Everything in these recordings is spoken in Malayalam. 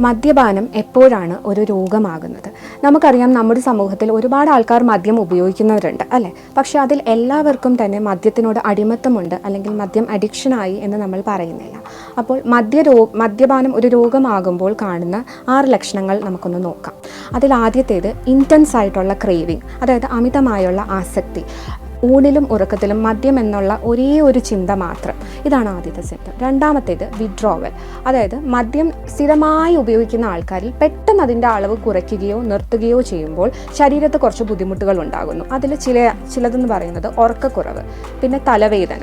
മദ്യപാനം എപ്പോഴാണ് ഒരു രോഗമാകുന്നത്? നമുക്കറിയാം നമ്മുടെ സമൂഹത്തിൽ ഒരുപാട് ആൾക്കാർ മദ്യം ഉപയോഗിക്കുന്നവരുണ്ട് അല്ലേ? പക്ഷേ അതിൽ എല്ലാവർക്കും തന്നെ മദ്യത്തിനോട് അടിമത്തമുണ്ട് അല്ലെങ്കിൽ മദ്യം അഡിക്ഷനായി എന്ന് നമ്മൾ പറയുന്നില്ല. അപ്പോൾ മദ്യരോ മദ്യപാനം ഒരു രോഗമാകുമ്പോൾ കാണുന്ന ആറ് ലക്ഷണങ്ങൾ നമുക്കൊന്ന് നോക്കാം. അതിൽ ആദ്യത്തേത് ഇന്റൻസ് ആയിട്ടുള്ള ക്രേവിങ് അതായത് അമിതമായുള്ള ആസക്തി. ഊണിലും ഉറക്കത്തിലും മദ്യം എന്നുള്ള ഒരേ ഒരു ചിന്ത മാത്രം. ഇതാണ് ആദ്യത്തെ സിംറ്റം. രണ്ടാമത്തേത് വിഡ്രോവൽ അതായത് മദ്യം സ്ഥിരമായി ഉപയോഗിക്കുന്ന ആൾക്കാരിൽ പെട്ടെന്ന് അതിന്റെ അളവ് കുറയ്ക്കുകയോ നിർത്തുകയോ ചെയ്യുമ്പോൾ ശരീരത്ത് കുറച്ച് ബുദ്ധിമുട്ടുകൾ ഉണ്ടാകുന്നു. അതിൽ ചില ചിലതെന്ന് പറയുന്നത് ഉറക്കക്കുറവ് പിന്നെ തലവേദന.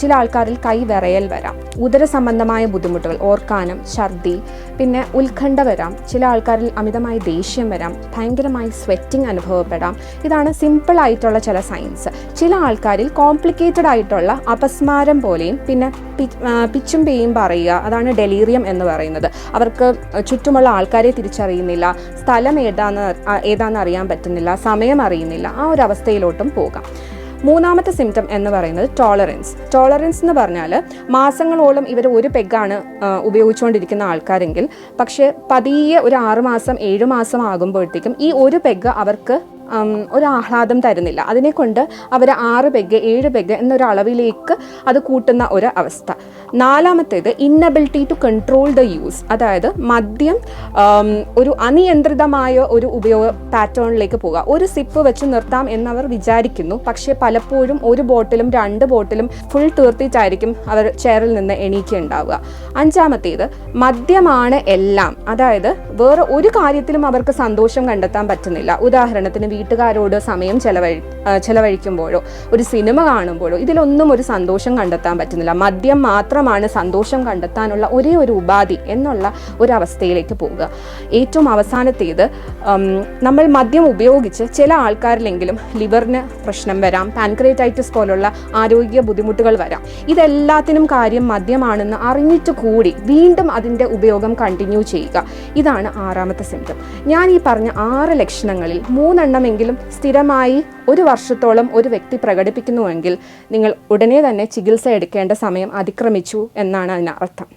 ചില ആൾക്കാരിൽ കൈ വിറയൽ വരാം. ഉദര സംബന്ധമായ ബുദ്ധിമുട്ടുകൾ ഓർക്കാനം ഛർദി പിന്നെ ഉത്കണ്ഠ വരാം. ചില ആൾക്കാരിൽ അമിതമായ ദേഷ്യം വരാം. ഭയങ്കരമായി സ്വെറ്റിംഗ് അനുഭവപ്പെടാം. ഇതാണ് സിമ്പിൾ ആയിട്ടുള്ള ചില സയൻസ് ചില ആൾക്കാരിൽ കോംപ്ലിക്കേറ്റഡ് ആയിട്ടുള്ള അപസ്മാരം പോലെയും പിന്നെ പിച്ചും പേയും പറയുക അതാണ് ഡെലീറിയം എന്ന് പറയുന്നത്. അവർക്ക് ചുറ്റുമുള്ള ആൾക്കാരെ തിരിച്ചറിയുന്നില്ല. സ്ഥലം ഏതാന്ന് ഏതാണെന്ന് അറിയാൻ പറ്റുന്നില്ല. സമയം അറിയുന്നില്ല. ആ ഒരു അവസ്ഥയിലോട്ടും പോകാം. മൂന്നാമത്തെ സിംറ്റം എന്ന് പറയുന്നത് ടോളറൻസ് ടോളറൻസ് എന്ന് പറഞ്ഞാൽ മാസങ്ങളോളം ഇവർ ഒരു പെഗ്ഗാണ് ആ, ഉപയോഗിച്ചുകൊണ്ടിരിക്കുന്ന ആൾക്കാരെങ്കിൽ. പക്ഷേ പതിയെ ഒരു ആറുമാസം ഏഴ് മാസം ആകുമ്പോഴത്തേക്കും ഈ ഒരു പെഗ് അവർക്ക് ഒരു ആഹ്ലാദം തരുന്നില്ല. അതിനെ കൊണ്ട് അവർ ആറ് പെഗ് ഏഴ് പെഗ് എന്നൊരളവിലേക്ക് അത് കൂട്ടുന്ന ഒരു അവസ്ഥ നാലാമത്തേത് inability to control the use അതായത് മദ്യം ഒരു അനിയന്ത്രിതമായ ഒരു ഉപയോഗ പാറ്റേണിലേക്ക് പോകുക ഒരു സിപ്പ് വെച്ച് നിർത്താം എന്നവർ വിചാരിക്കുന്നു. പക്ഷേ പലപ്പോഴും ഒരു ബോട്ടിലും രണ്ട് ബോട്ടിലും ഫുൾ തീർത്തിട്ടായിരിക്കും അവർ ചെയറിൽ നിന്ന് എണീക്കുണ്ടാവുക. അഞ്ചാമത്തേത് മദ്യമാണ് എല്ലാം. അതായത് വേറെ ഒരു കാര്യത്തിലും അവർക്ക് സന്തോഷം കണ്ടെത്താൻ പറ്റുന്നില്ല. ഉദാഹരണത്തിന് വീട്ടുകാരോട് സമയം ചെലവഴി ചെലവഴിക്കുമ്പോഴോ ഒരു സിനിമ കാണുമ്പോഴോ ഇതിലൊന്നും ഒരു സന്തോഷം കണ്ടെത്താൻ പറ്റുന്നില്ല. മദ്യം മാത്രമാണ് സന്തോഷം കണ്ടെത്താനുള്ള ഒരേ ഒരു ഉപാധി എന്നുള്ള ഒരു അവസ്ഥയിലേക്ക് പോവുക. ഏറ്റവും അവസാനത്തേത് നമ്മൾ മദ്യം ഉപയോഗിച്ച് ചില ആൾക്കാരിലെങ്കിലും ലിവറിന് പ്രശ്നം വരാം പാൻക്രേറ്റൈറ്റിസ് പോലുള്ള ആരോഗ്യ ബുദ്ധിമുട്ടുകൾ വരാം. ഇതെല്ലാത്തിനും കാര്യം മദ്യമാണെന്ന് അറിഞ്ഞിട്ട് കൂടി വീണ്ടും അതിന്റെ ഉപയോഗം കണ്ടിന്യൂ ചെയ്യുക. ഇതാണ് ആറാമത്തെ സിംറ്റം ഞാൻ ഈ പറഞ്ഞ ആറ് ലക്ഷണങ്ങളിൽ മൂന്നെണ്ണമെങ്കിലും സ്ഥിരമായി ഒരു വർഷത്തോളം ഒരു വ്യക്തി പ്രകടിപ്പിക്കുന്നുവെങ്കിൽ നിങ്ങൾ ഉടനെ തന്നെ ചികിത്സ എടുക്കേണ്ട സമയം അതിക്രമിച്ചു എന്നാണ് അതിനർത്ഥം.